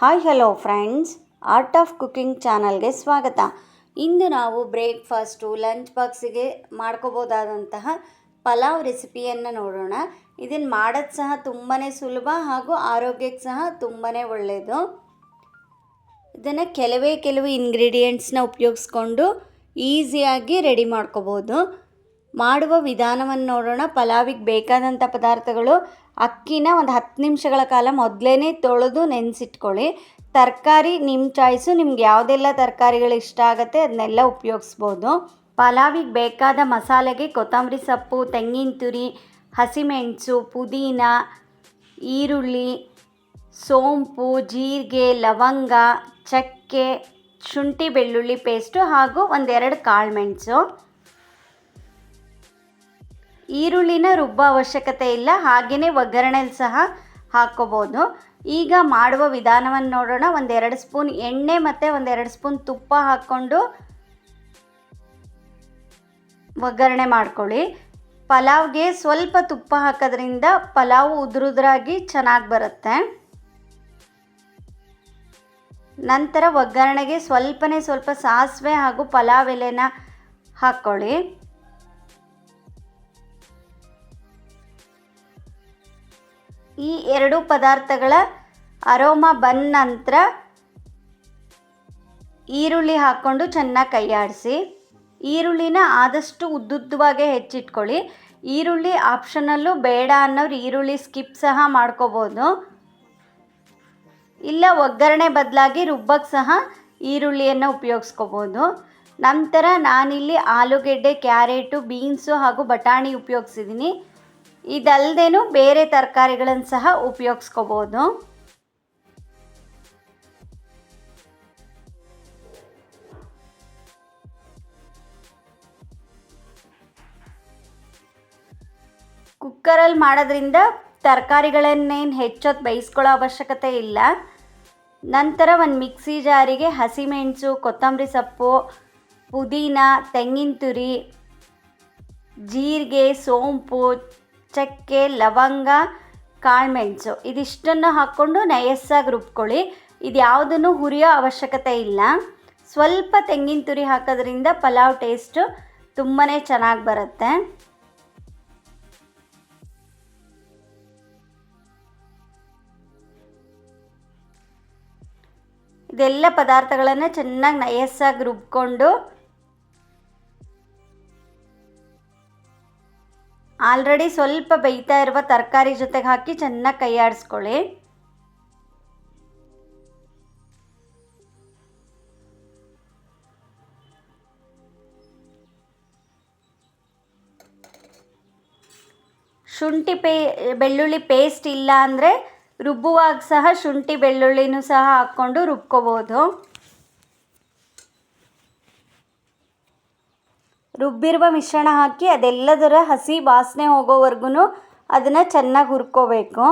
Hi hello friends art of cooking ಚಾನಲ್ಗೆ ಸ್ವಾಗತ. ಇಂದು ನಾವು ಬ್ರೇಕ್ಫಾಸ್ಟು ಲಂಚ್ ಬಾಕ್ಸಿಗೆ ಮಾಡ್ಕೋಬೋದಾದಂತಹ ಪಲಾವ್ ರೆಸಿಪಿಯನ್ನು ನೋಡೋಣ. ಇದನ್ನು ಮಾಡೋದು ಸಹ ತುಂಬಾ ಸುಲಭ ಹಾಗೂ ಆರೋಗ್ಯಕ್ಕೆ ಸಹ ತುಂಬಾ ಒಳ್ಳೆಯದು ಇದನ್ನು ಕೆಲವೇ ಕೆಲವು ಇಂಗ್ರೀಡಿಯೆಂಟ್ಸ್ನ ಉಪಯೋಗಿಸ್ಕೊಂಡು ಈಸಿಯಾಗಿ ರೆಡಿ ಮಾಡ್ಕೋಬೋದು. ಮಾಡುವ ವಿಧಾನವನ್ನು ನೋಡೋಣ. ಪಲಾವಿಗೆ ಬೇಕಾದಂಥ ಪದಾರ್ಥಗಳು ಅಕ್ಕಿನ ಒಂದು ಹತ್ತು ನಿಮಿಷಗಳ ಕಾಲ ಮೊದಲೇ ತೊಳೆದು ನೆನೆಸಿಟ್ಕೊಳ್ಳಿ. ತರಕಾರಿ ನಿಮ್ಮ ಚಾಯ್ಸು, ನಿಮ್ಗೆ ಯಾವುದೆಲ್ಲ ತರಕಾರಿಗಳು ಇಷ್ಟ ಆಗುತ್ತೆ ಅದನ್ನೆಲ್ಲ ಉಪಯೋಗಿಸ್ಬೋದು. ಪಲಾವಿಗೆ ಬೇಕಾದ ಮಸಾಲೆಗೆ ಕೊತ್ತಂಬರಿ ಸೊಪ್ಪು, ತೆಂಗಿನ ತುರಿ, ಹಸಿಮೆಣಸು, ಪುದೀನ, ಈರುಳ್ಳಿ, ಸೋಂಪು, ಜೀರಿಗೆ, ಲವಂಗ, ಚಕ್ಕೆ, ಶುಂಠಿ ಬೆಳ್ಳುಳ್ಳಿ ಪೇಸ್ಟು ಹಾಗೂ ಒಂದೆರಡು ಕಾಳುಮೆಣಸು ಈರುಳ್ಳಿನ ರುಬ್ಬ ಅವಶ್ಯಕತೆ ಇಲ್ಲ ಹಾಗೆಯೇ ಒಗ್ಗರಣೆಲಿ ಸಹ ಹಾಕ್ಕೋಬೋದು. ಈಗ ಮಾಡುವ ವಿಧಾನವನ್ನು ನೋಡೋಣ. ಒಂದೆರಡು ಸ್ಪೂನ್ ಎಣ್ಣೆ ಮತ್ತು ಒಂದೆರಡು ಸ್ಪೂನ್ ತುಪ್ಪ ಹಾಕ್ಕೊಂಡು ಒಗ್ಗರಣೆ ಮಾಡ್ಕೊಳ್ಳಿ. ಪಲಾವ್ಗೆ ಸ್ವಲ್ಪ ತುಪ್ಪ ಹಾಕೋದ್ರಿಂದ ಪಲಾವ್ ಉದುರುದ್ರಾಗಿ ಚೆನ್ನಾಗಿ ಬರುತ್ತೆ. ನಂತರ ಒಗ್ಗರಣೆಗೆ ಸ್ವಲ್ಪನೇ ಸ್ವಲ್ಪ ಸಾಸಿವೆ ಹಾಗೂ ಪಲಾವ್ ಎಲೆನ ಹಾಕ್ಕೊಳ್ಳಿ. ಈ ಎರಡು ಪದಾರ್ಥಗಳ ಅರೋಮ ಬಂದ ನಂತರ ಈರುಳ್ಳಿ ಹಾಕ್ಕೊಂಡು ಚೆನ್ನಾಗಿ ಕೈಯಾಡಿಸಿ. ಈರುಳ್ಳಿನ ಆದಷ್ಟು ಉದ್ದುದ್ದವಾಗೇ ಹೆಚ್ಚಿಟ್ಕೊಳ್ಳಿ. ಈರುಳ್ಳಿ ಆಪ್ಷನಲ್ಲು ಬೇಡ ಅನ್ನೋರು ಈರುಳ್ಳಿ ಸ್ಕಿಪ್ ಸಹ ಮಾಡ್ಕೋಬೋದು. ಇಲ್ಲ ಒಗ್ಗರಣೆ ಬದಲಾಗಿ ರುಬ್ಬಕ್ಕೆ ಸಹ ಈರುಳ್ಳಿಯನ್ನು ಉಪಯೋಗಿಸ್ಕೋಬೋದು. ನಂತರ ನಾನಿಲ್ಲಿ ಆಲೂಗೆಡ್ಡೆ, ಕ್ಯಾರೆಟು, ಬೀನ್ಸು ಹಾಗೂ ಬಟಾಣಿ ಉಪಯೋಗಿಸಿದ್ದೀನಿ ಇದಲ್ಲದೇನು ಬೇರೆ ತರಕಾರಿಗಳನ್ನು ಸಹ ಉಪಯೋಗಿಸ್ಕೋಬೋದು. ಕುಕ್ಕರಲ್ಲಿ ಮಾಡೋದ್ರಿಂದ ತರಕಾರಿಗಳನ್ನೇನು ಹೆಚ್ಚೊತ್ತು ಬೇಯಿಸ್ಕೊಳ್ಳೋ ಅವಶ್ಯಕತೆ ಇಲ್ಲ. ನಂತರ ಒಂದು ಮಿಕ್ಸಿ ಜಾರಿಗೆ ಹಸಿಮೆಣಸು, ಕೊತ್ತಂಬರಿ ಸೊಪ್ಪು, ಪುದೀನ, ತೆಂಗಿನ ತುರಿ, ಜೀರಿಗೆ, ಸೋಂಪು ಚಕ್ಕೆ, ಲವಂಗ ಕಾಳುಮೆಣಸು ಇದಿಷ್ಟನ್ನು ಹಾಕ್ಕೊಂಡು ನಯಸ್ಸಾಗಿ ರುಬ್ಕೊಳ್ಳಿ. ಇದು ಯಾವುದನ್ನು ಹುರಿಯೋ ಅವಶ್ಯಕತೆ ಇಲ್ಲ. ಸ್ವಲ್ಪ ತೆಂಗಿನ ತುರಿ ಹಾಕೋದ್ರಿಂದ ಪಲಾವ್ ಟೇಸ್ಟು ತುಂಬಾ ಚೆನ್ನಾಗಿ ಬರುತ್ತೆ. ಇದೆಲ್ಲ ಪದಾರ್ಥಗಳನ್ನು ಚೆನ್ನಾಗಿ ನಯಸ್ಸಾಗಿ ರುಬ್ಕೊಂಡು ಆಲ್ರೆಡಿ ಸ್ವಲ್ಪ ಬೇಯ್ತಾ ಇರುವ ತರಕಾರಿ ಜೊತೆಗೆ ಹಾಕಿ ಚೆನ್ನಾಗಿ ಕೈ ಆಡಿಸ್ಕೊಳ್ಳಿ. ಶುಂಠಿ ಪೇ, ಬೆಳ್ಳುಳ್ಳಿ ಪೇಸ್ಟ್ ಇಲ್ಲ ಅಂದರೆ ರುಬ್ಬುವಾಗ ಸಹ ಶುಂಠಿ ಬೆಳ್ಳುಳ್ಳಿನೂ ಸಹ ಹಾಕ್ಕೊಂಡು ರುಬ್ಕೋಬೋದು. ರುಬ್ಬಿರುವ ಮಿಶ್ರಣ ಹಾಕಿ ಅದೆಲ್ಲದರ ಹಸಿ ವಾಸನೆ ಹೋಗೋವರೆಗೂ ಅದನ್ನು ಚೆನ್ನಾಗಿ ಹುರ್ಕೋಬೇಕು.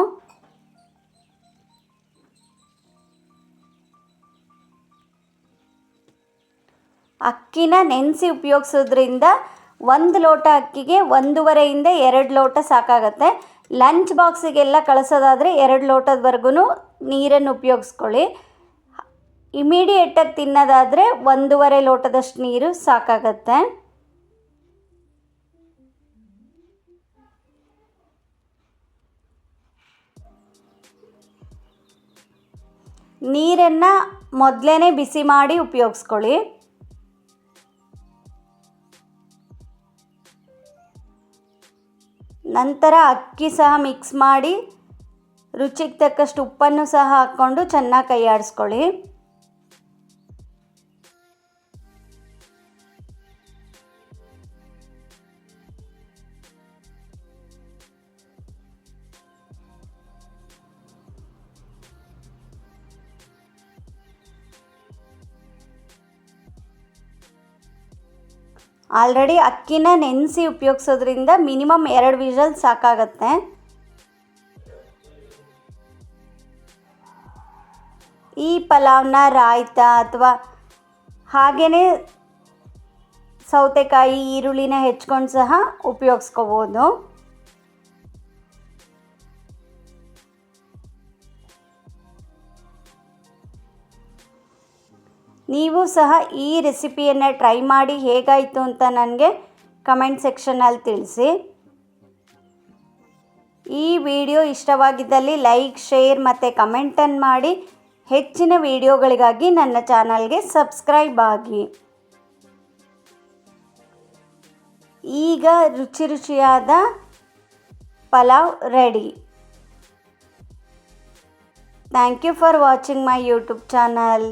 ಅಕ್ಕಿನ ನೆನೆಸಿ ಉಪಯೋಗಿಸೋದ್ರಿಂದ ಒಂದು ಲೋಟ ಅಕ್ಕಿಗೆ ಒಂದೂವರೆಯಿಂದ ಎರಡು ಲೋಟ ಸಾಕಾಗತ್ತೆ. ಲಂಚ್ ಬಾಕ್ಸಿಗೆಲ್ಲ ಕಳಿಸೋದಾದರೆ ಎರಡು ಲೋಟದವರೆಗೂ ನೀರನ್ನು ಉಪಯೋಗಿಸ್ಕೊಳ್ಳಿ. ಇಮಿಡಿಯೇಟಾಗಿ ತಿನ್ನೋದಾದರೆ ಒಂದೂವರೆ ಲೋಟದಷ್ಟು ನೀರು ಸಾಕಾಗತ್ತೆ. ನೀರನ್ನು ಮೊದಲೇ ಬಿಸಿ ಮಾಡಿ ಉಪಯೋಗಿಸ್ಕೊಳ್ಳಿ. ನಂತರ ಅಕ್ಕಿ ಸಹ ಮಿಕ್ಸ್ ಮಾಡಿ ರುಚಿಗೆ ತಕ್ಕಷ್ಟು ಉಪ್ಪನ್ನು ಸಹ ಹಾಕ್ಕೊಂಡು ಚೆನ್ನಾಗಿ ಕೈ ಆಲ್ರೆಡಿ ಅಕ್ಕಿನ ನೆನೆಸಿ ಉಪಯೋಗಿಸೋದ್ರಿಂದ ಮಿನಿಮಮ್ ಎರಡು ವಿಷಲ್ ಸಾಕಾಗತ್ತೆ. ಈ ಪಲಾವ್ನ ರಾಯ್ತ ಅಥವಾ ಹಾಗೆಯೇ ಸೌತೆಕಾಯಿ, ಈರುಳ್ಳಿನ ಹೆಚ್ಕೊಂಡು ಸಹ ಉಪಯೋಗಿಸ್ಕೋಬೋದು. ನೀವು ಸಹ ಈ ರೆಸಿಪಿಯನ್ನು ಟ್ರೈ ಮಾಡಿ ಹೇಗಾಯಿತು ಅಂತ ನನಗೆ ಕಮೆಂಟ್ ಸೆಕ್ಷನಲ್ಲಿ ತಿಳಿಸಿ. ಈ ವಿಡಿಯೋ ಇಷ್ಟವಾಗಿದ್ದಲ್ಲಿ ಲೈಕ್, ಶೇರ್ ಮತ್ತು ಕಮೆಂಟನ್ನು ಮಾಡಿ. ಹೆಚ್ಚಿನ ವಿಡಿಯೋಗಳಿಗಾಗಿ ನನ್ನ ಚಾನಲ್ಗೆ ಸಬ್ಸ್ಕ್ರೈಬ್ ಆಗಿ. ಈಗ ರುಚಿ ರುಚಿಯಾದ pulao ready. Thank you for watching my YouTube channel